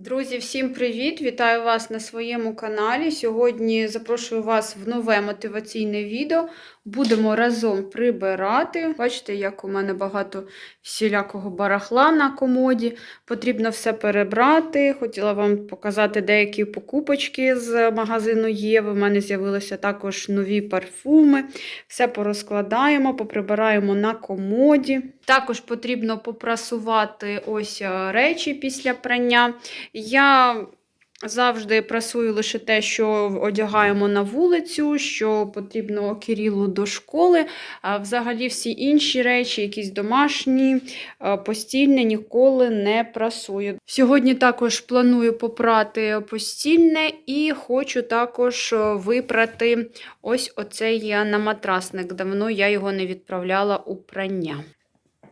Друзі, всім привіт! Вітаю вас на своєму каналі. Сьогодні запрошую вас в нове мотиваційне відео. Будемо разом прибирати. Бачите, як у мене багато всілякого барахла на комоді. Потрібно все перебрати. Хотіла вам показати деякі покупочки з магазину Єви. У мене з'явилися також нові парфуми. Все порозкладаємо, поприбираємо на комоді. Також потрібно попрасувати ось е, речі після прання. Я завжди прасую лише те, що одягаємо на вулицю, що потрібно Кирилу до школи. А взагалі всі інші речі, якісь домашні, е, постільне, ніколи не прасую. Сьогодні також планую попрати постільне і хочу також е, випрати ось оцей е, наматрасник. Давно я його не відправляла у прання.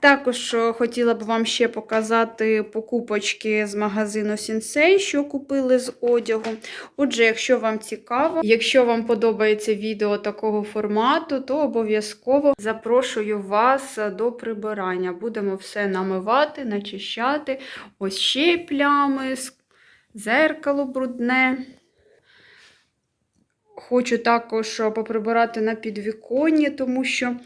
Також е, хотіла б вам ще показати покупочки з магазину Sensei, що купили з одягу. Отже, якщо вам цікаво, якщо вам подобається відео такого формату, то обов'язково запрошую вас до прибирання. Будемо все намивати, начищати. Ось ще плями, зеркало брудне. Хочу також поприбирати на підвіконні, тому що е,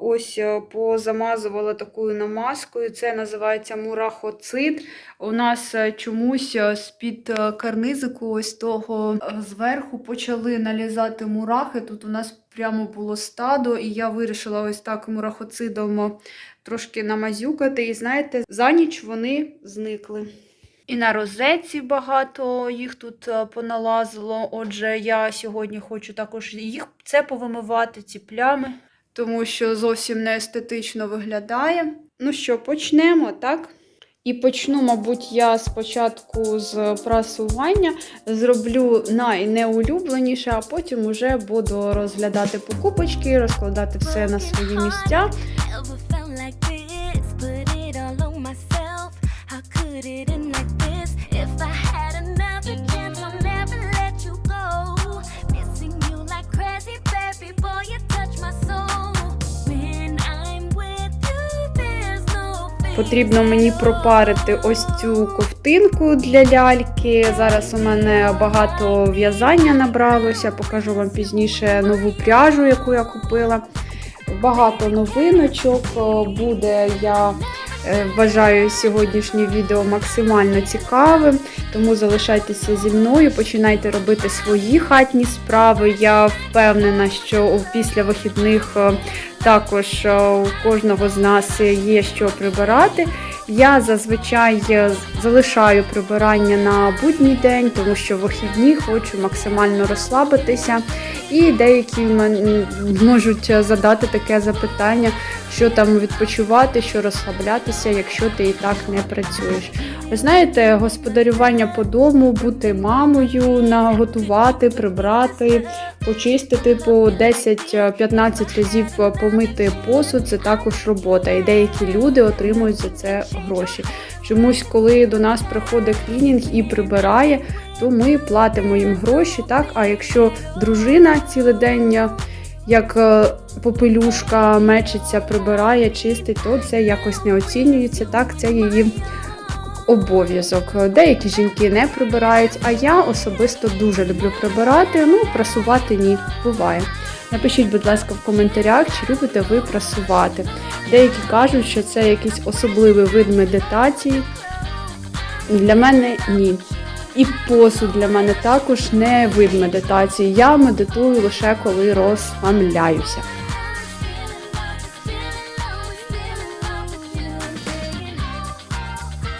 ось е, позамазувала такою намазкою. Це називається мурахоцид. У нас е, чомусь з-під карнизику, ось того зверху почали налізати мурахи. Тут у нас прямо було стадо, і я вирішила ось так мурахоцидом трошки намазюкати. І знаєте, за ніч вони зникли. І на розетці багато їх тут е, поналазило. Отже, я сьогодні хочу також їх це повимивати, ці плями, тому що зовсім не естетично виглядає. Ну що, почнемо, так? І почну, мабуть, я спочатку з прасування зроблю найнеулюбленіше, а потім уже буду розглядати покупочки, розкладати все на свої місця. Потрібно мені пропарити ось цю ковтинку для ляльки. Зараз у мене багато в'язання набралося. Покажу вам пізніше нову пряжу, яку я купила. Багато новиночок буде. Я е, вважаю сьогоднішнє відео максимально цікавим, тому залишайтеся зі мною, починайте робити свої хатні справи. Я впевнена, що після вихідних е, також е, у кожного з нас є що прибирати. Я зазвичай е, залишаю прибирання на будній день, тому що в вихідні хочу максимально розслабитися. І деякі мене можуть е, задати таке запитання, що там відпочивати, що розслаблятися, якщо ти і так не працюєш. Ви знаєте, господарювання по дому, бути мамою, наготувати, прибрати, почистити по 10-15 разів е, помити посуд це також робота. І деякі люди отримують за це гроші. Чомусь, коли до нас приходить клінінг і прибирає, то ми платимо їм гроші. Так, а якщо дружина цілий день. Як е, попелюшка мечиться, прибирає, чистить, то це якось не оцінюється. Так, це її обов'язок. Деякі жінки не прибирають, а я особисто дуже люблю прибирати. Ну, прасувати ні, буває. Напишіть, будь ласка, в коментарях, чи любите ви прасувати. Деякі кажуть, що це якийсь особливий вид медитації. Для мене ні. І посуд для мене також не вид медитації. Я медитую лише коли розслабляюся.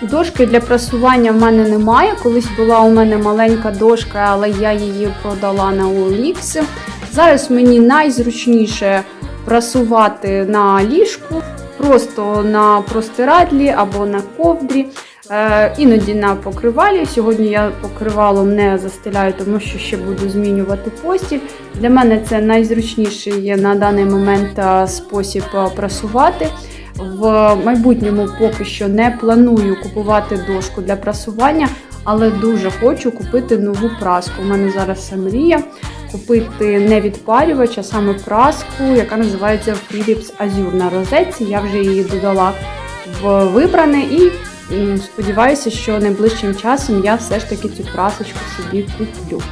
Дошки для прасування в мене немає. Колись була у мене маленька дошка, але я її продала на OLX. Зараз мені найзручніше прасувати на ліжку, просто на простирадлі або на ковдрі. Е, іноді на покривалі. Сьогодні я покривалом не застеляю, тому що ще буду змінювати постіль. Для мене це найзручніший на даний момент е, спосіб е, прасувати. В майбутньому поки що не планую купувати дошку для прасування, але дуже хочу купити нову праску. У мене зараз мрія купити не відпарювач, а саме праску, яка називається Philips Azure на розетці. Я вже її додала в вибране і сподіваюся, що найближчим часом я все ж таки цю прасочку собі куплю.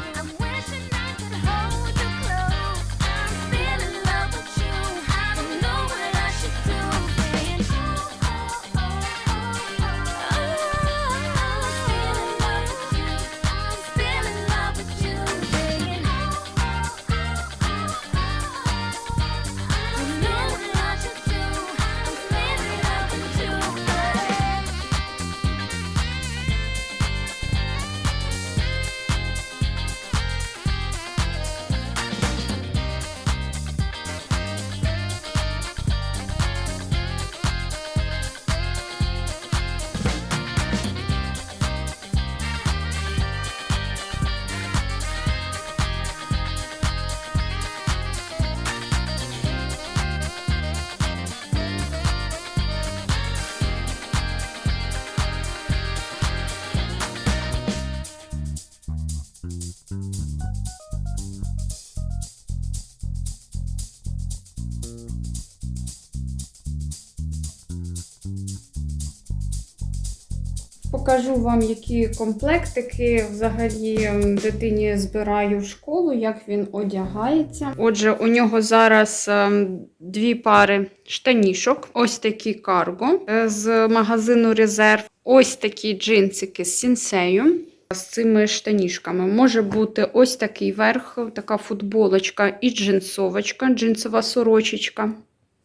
Покажу вам, які комплектики взагалі дитині збираю в школу, як він одягається. Отже, у нього зараз ем, дві пари штанішок, ось такі карго е, з магазину Резерв, ось такі джинсики з сінсею. З цими штанішками може бути ось такий верх, така футболочка і джинсовочка, джинсова сорочечка.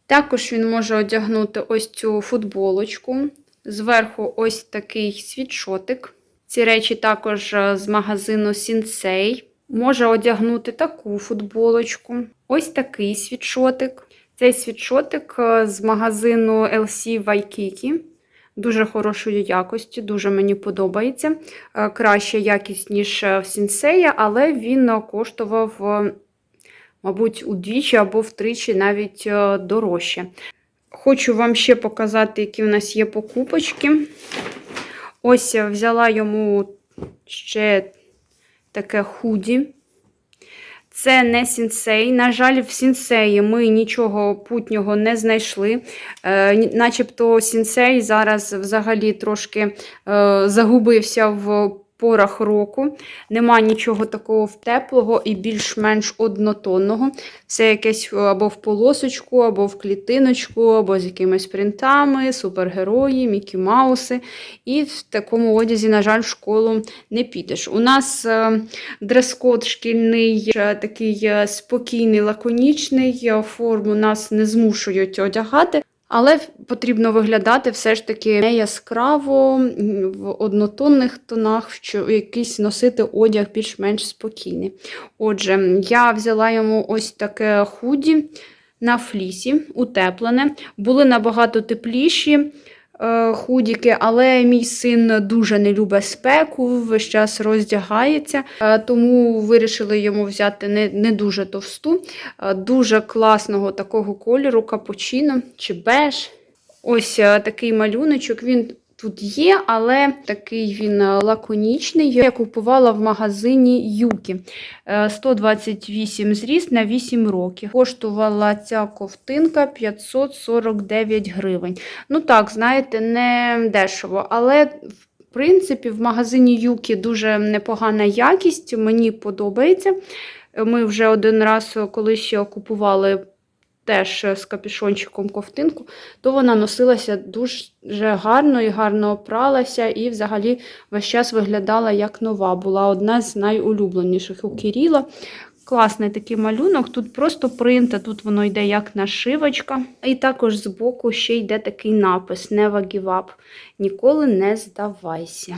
Також він може одягнути ось цю футболочку. Зверху ось такий світшотик. Ці речі також е, з магазину Sensei. Може одягнути таку футболочку. Ось такий світшотик. Цей світшотик е, з магазину LC Waikiki. Дуже хорошої якості, дуже мені подобається. Е, Краща якість, ніж в Сінсея, але він коштував, мабуть, удвічі або втричі навіть дорожче. Хочу вам ще показати, які у нас є покупочки. Ось я взяла йому ще таке худі. Це не сінсей. На жаль, в сінсеї ми нічого путнього не знайшли. Е, начебто сінсей зараз взагалі трошки е, загубився в порах року. Нема нічого такого теплого і більш-менш однотонного. Все якесь е, або в полосочку, або в клітиночку, або з якимись принтами, супергерої, Мікі Мауси. І в такому одязі, на жаль, в школу не підеш. У нас е, дрес-код шкільний, такий е, спокійний, лаконічний. Форму нас не змушують одягати. Але потрібно виглядати все ж таки не яскраво, в однотонних тонах, що якийсь носити одяг більш-менш спокійний. Отже, я взяла йому ось таке худі на флісі, утеплене. Були набагато тепліші худіки, але мій син дуже не любить спеку, весь час роздягається, е, тому вирішили йому взяти не, не дуже товсту, е, дуже класного такого кольору капучино чи беж. Ось е, такий малюночок. Він тут є, але такий він е, лаконічний. Я купувала в магазині Юкі. Е, 128 зріст на 8 років. Коштувала ця ковтинка 549 гривень. Ну так, знаєте, не дешево, але. В принципі, в магазині Юкі дуже непогана якість, мені подобається. Ми вже один раз колись купували теж з капюшончиком ковтинку, то вона носилася дуже гарно і гарно опралася, і взагалі весь час виглядала як нова. Була одна з найулюбленіших у Кіріла. Класний такий малюнок. Тут просто принт, а тут воно йде як нашивочка. І також збоку ще йде такий напис Never give up. Ніколи не здавайся.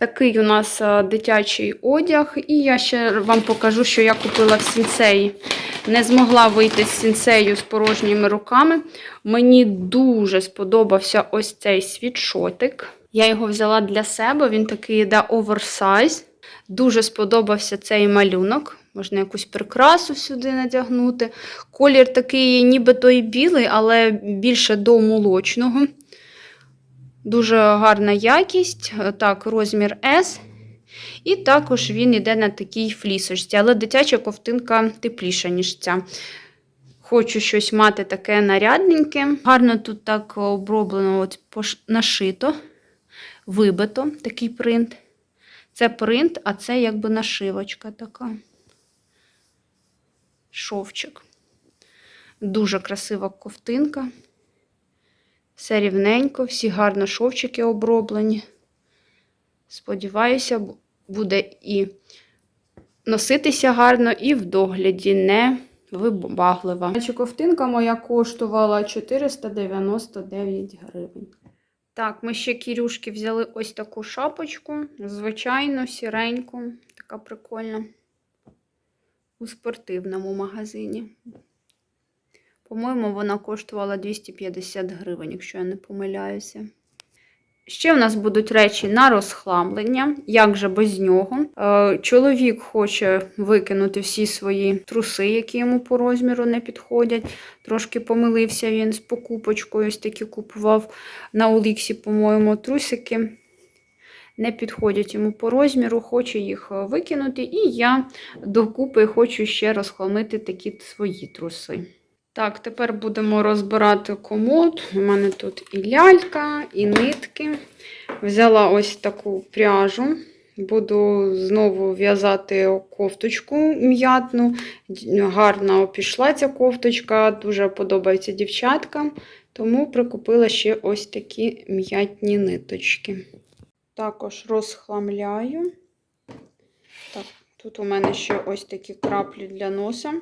Такий у нас е, дитячий одяг, і я ще вам покажу, що я купила в сінцеї. Не змогла вийти з сінцею з порожніми руками. Мені дуже сподобався ось цей світшотик. Я його взяла для себе, він такий йде оверсайз. Дуже сподобався цей малюнок. Можна якусь прикрасу сюди надягнути. Колір такий, ніби той білий, але більше до молочного. Дуже гарна якість. Так, розмір S. І також він йде на такій флісочці, але дитяча ковтинка тепліша, ніж ця. Хочу щось мати таке нарядненьке. Гарно тут так оброблено, от нашито. вибито такий принт. Це принт, а це якби нашивочка така. Шовчик. Дуже красива ковтинка. Все рівненько, всі гарно шовчики оброблені. Сподіваюся, буде і носитися гарно, і в догляді не вибаглива. Ковтинка моя коштувала 499 гривень. Так, ми ще кірюшки взяли ось таку шапочку, звичайно, сіреньку, така прикольна. У спортивному магазині. По-моєму, вона коштувала 250 гривень, якщо я не помиляюся. Ще в нас будуть речі на розхламлення, як же без нього. Е, Чоловік хоче викинути всі свої труси, які йому по розміру не підходять. Трошки помилився він з покупочкою, ось такі купував на Оліксі, по-моєму, трусики. Не підходять йому по розміру, хоче їх е, викинути. І я докупи хочу ще розхламити такі свої труси. Так, тепер будемо розбирати комод. У мене тут і лялька, і нитки. Взяла ось таку пряжу. Буду знову в'язати кофточку м'ятну. Гарно пішла ця кофточка, дуже подобається дівчаткам. Тому прикупила ще ось такі м'ятні ниточки. Також розхламляю. Так, тут у мене ще ось такі краплі для носа.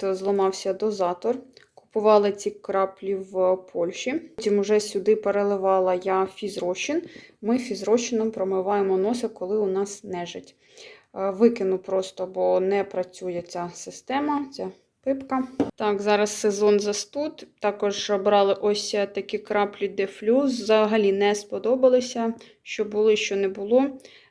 Тут зламався дозатор. Купувала ці краплі в Польщі. Потім вже сюди переливала я фізрозчин. Ми фізрозчином промиваємо носа, коли у нас нежить. Е, Викину просто, бо не працює ця система, ця пипка. Так, зараз сезон застуд. Також брали ось такі краплі дефлюз. Взагалі не сподобалися. Що були, що не було.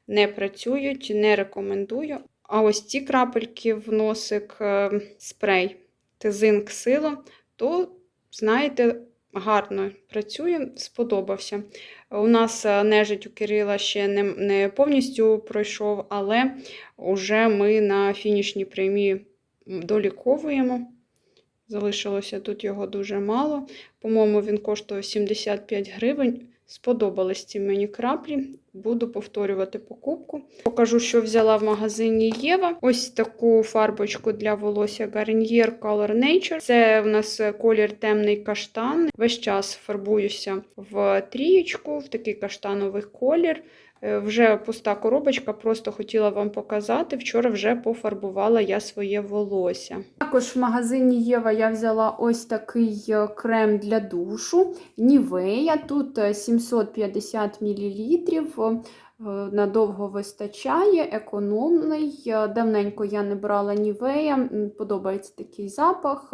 Не працюють, не рекомендую. А ось ці крапельки в носик е, спрей Тезинк Сила, то, знаєте, гарно працює, сподобався. У нас е, нежить у Кирила ще не, не повністю пройшов, але вже ми на фінішній прямі доліковуємо. Залишилося тут його дуже мало. По-моєму, він коштує 75 гривень. Сподобались ці мені краплі. Буду повторювати покупку. Покажу, що взяла в магазині Єва. Ось таку фарбочку для волосся Garnier Color Nature. Це в нас колір темний каштан. Весь час фарбуюся в трієчку, в такий каштановий колір. Е, Вже пуста коробочка, просто хотіла вам показати. Вчора вже пофарбувала я своє волосся. Також в магазині Єва я взяла ось такий е, крем для душу. Нівея. Тут е, 750 мл. Надовго вистачає, економний. Е, Давненько я не брала Нівея. Подобається такий запах.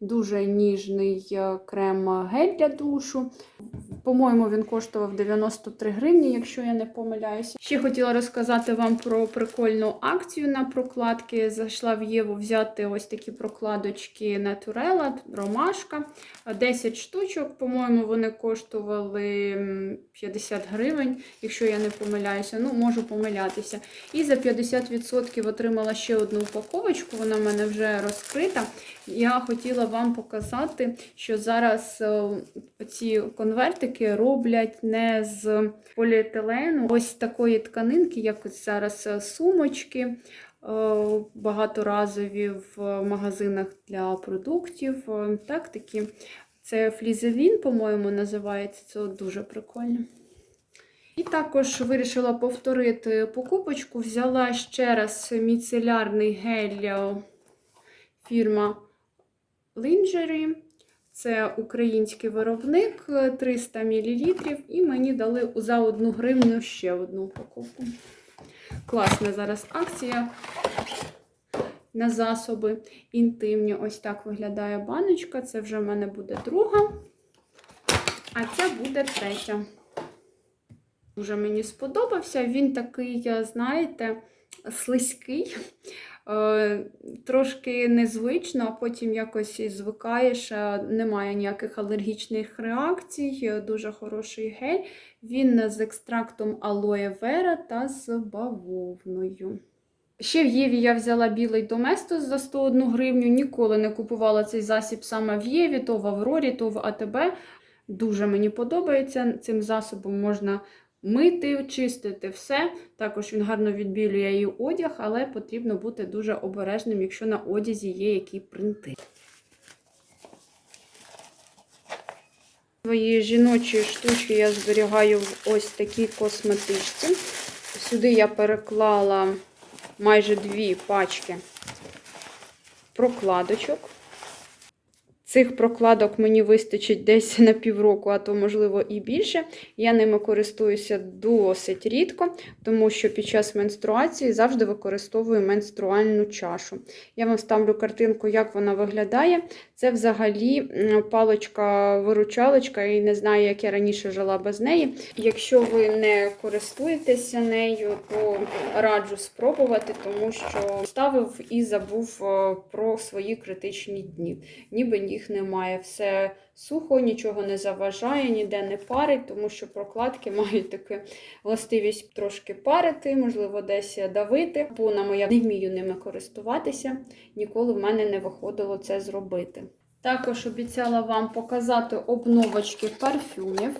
Дуже ніжний е, крем-гель для душу. По-моєму, він коштував 93 гривні, якщо я не помиляюся. Ще хотіла розказати вам про прикольну акцію на прокладки. Зайшла в Єву взяти ось такі прокладочки Naturella, ромашка. 10 штучок, по-моєму, вони коштували 50 гривень, якщо я не помиляюся. Ну, можу помилятися. І за 50% отримала ще одну упаковочку, вона в мене вже розкрита. Я хотіла вам показати, що зараз е, ці конвертики роблять не з поліетилену, ось такої тканинки, як зараз е, сумочки е, багаторазові в магазинах для продуктів. е, Так, такі. Це флізелін, по-моєму, називається. Це дуже прикольно. І також вирішила повторити покупочку. Взяла ще раз міцелярний гель фірма Lingerie. Це український виробник е, 300 мл. І мені дали за одну гривню ще одну упаковку. Класна зараз акція на засоби інтимні. Ось так виглядає баночка. Це вже в мене буде друга, а це буде третя. Дуже мені сподобався. Він такий, е, знаєте, слизький. Е, Трошки незвично, а потім якось і звикаєш, немає ніяких алергічних реакцій, е, дуже хороший гель. Він з екстрактом алоє вера та з бавовною. Ще в Єві я взяла білий доместос за 101 гривню. Ніколи не купувала цей засіб саме в Єві, то в Аврорі, то в АТБ. Дуже мені подобається. Цим засобом можна мити, чистити все. Також він гарно відбілює і одяг, але потрібно бути дуже обережним, якщо на одязі є які принти. Свої жіночі штучки я зберігаю в ось такій косметичці. Сюди я переклала майже дві пачки прокладочок. Цих прокладок мені вистачить десь на півроку, а то, можливо, і більше. Я ними користуюся досить рідко, тому що під час менструації завжди використовую менструальну чашу. Я вам ставлю картинку, як вона виглядає. Це взагалі паличка-виручалочка, і не знаю, як я раніше жила без неї. Якщо ви не користуєтеся нею, то раджу спробувати, тому що ставив і забув е, про свої критичні дні. Ніби їх немає. Все сухо, нічого не заважає, ніде не парить, тому що прокладки мають таку властивість трошки парити, можливо, десь давити. Понами я не вмію ними користуватися, ніколи в мене не виходило це зробити. Також обіцяла вам показати обновочки парфюмів.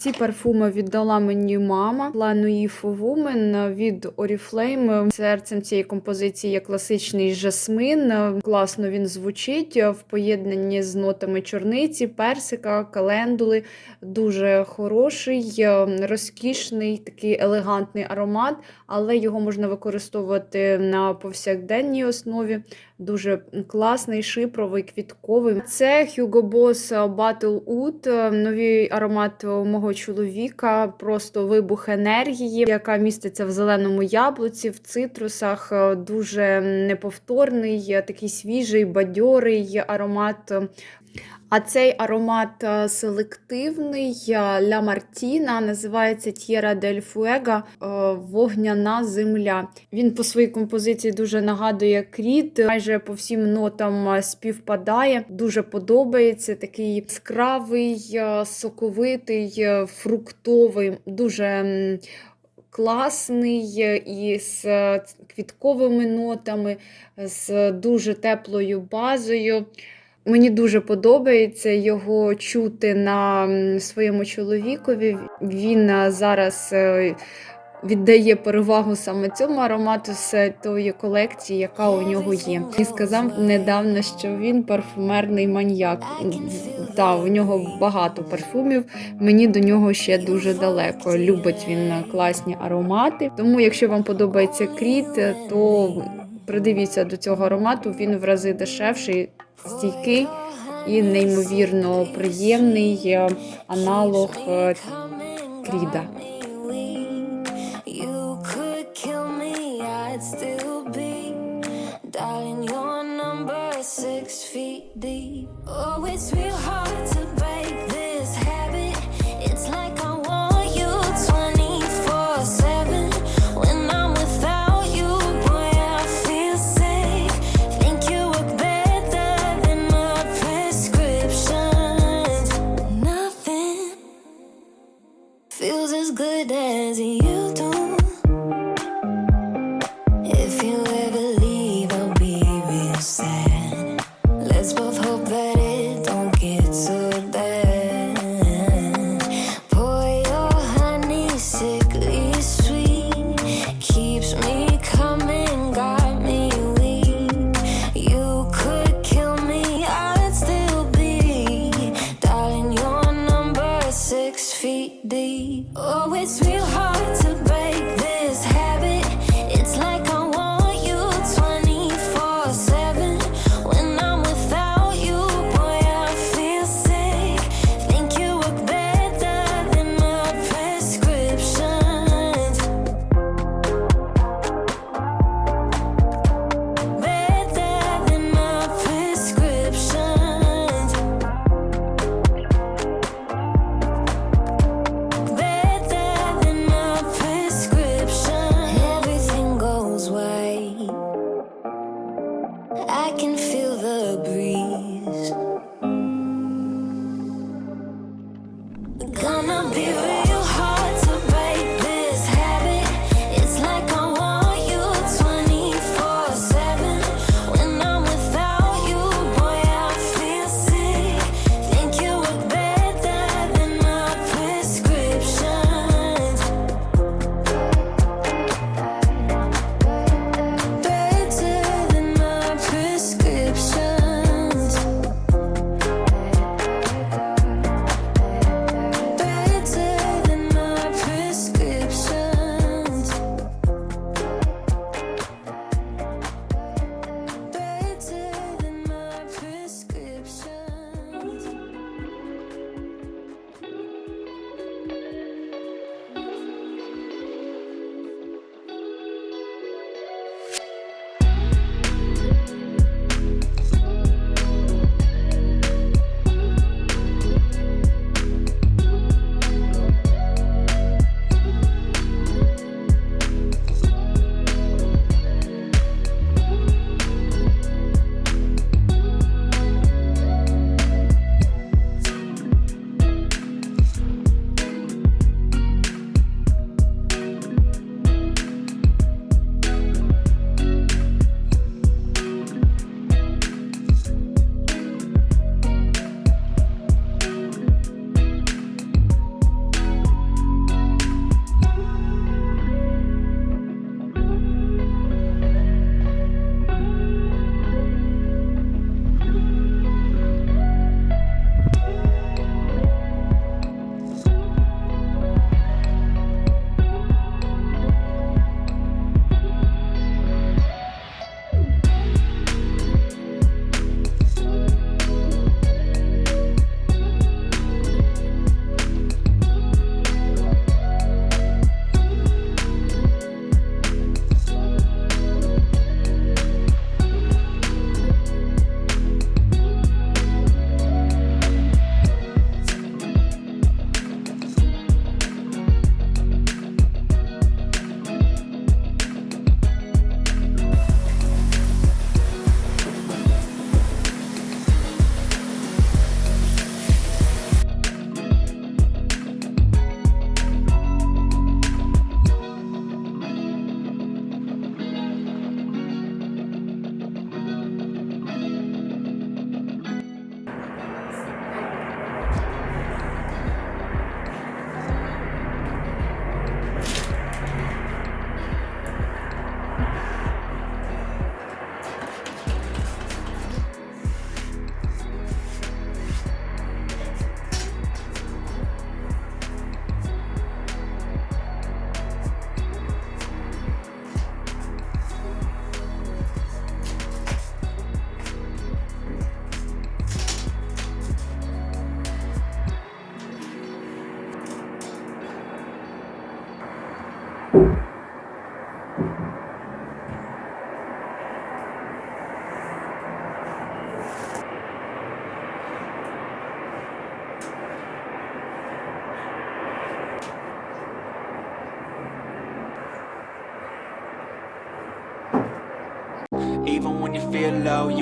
Ці парфуми віддала мені мама Lanuif Woman від Oriflame. Серцем цієї композиції є класичний жасмин. Класно він звучить в поєднанні з нотами чорниці, персика, календули. Дуже хороший, розкішний, такий елегантний аромат, але його можна використовувати на повсякденній основі. Дуже класний, шипровий, квітковий. Це Hugo Boss Battle Oud, новий аромат мого чоловіка, просто вибух енергії, яка міститься в зеленому яблуці, в цитрусах. Дуже неповторний, такий свіжий, бадьорий аромат. А цей аромат е, селективний Ля Мартіна називається Т'єра дель Фуега Вогняна земля. Він по своїй композиції дуже нагадує кріт, майже по всім нотам е, співпадає. Дуже подобається. Такий яскравий, е, соковитий, е, фруктовий, дуже. Класний е, із е, квітковими нотами, з дуже теплою базою. Мені дуже подобається його чути на своєму чоловікові. Він е, зараз е, віддає перевагу саме цьому аромату з тої колекції, яка у нього є. І сказав недавно, що він парфумерний маньяк. Так, у нього багато парфумів. Мені до нього ще дуже далеко. Любить він класні аромати. Тому, якщо вам подобається кріт, то придивіться до цього аромату. Він в рази дешевший, стійкий і неймовірно приємний е, аналог е, кріда.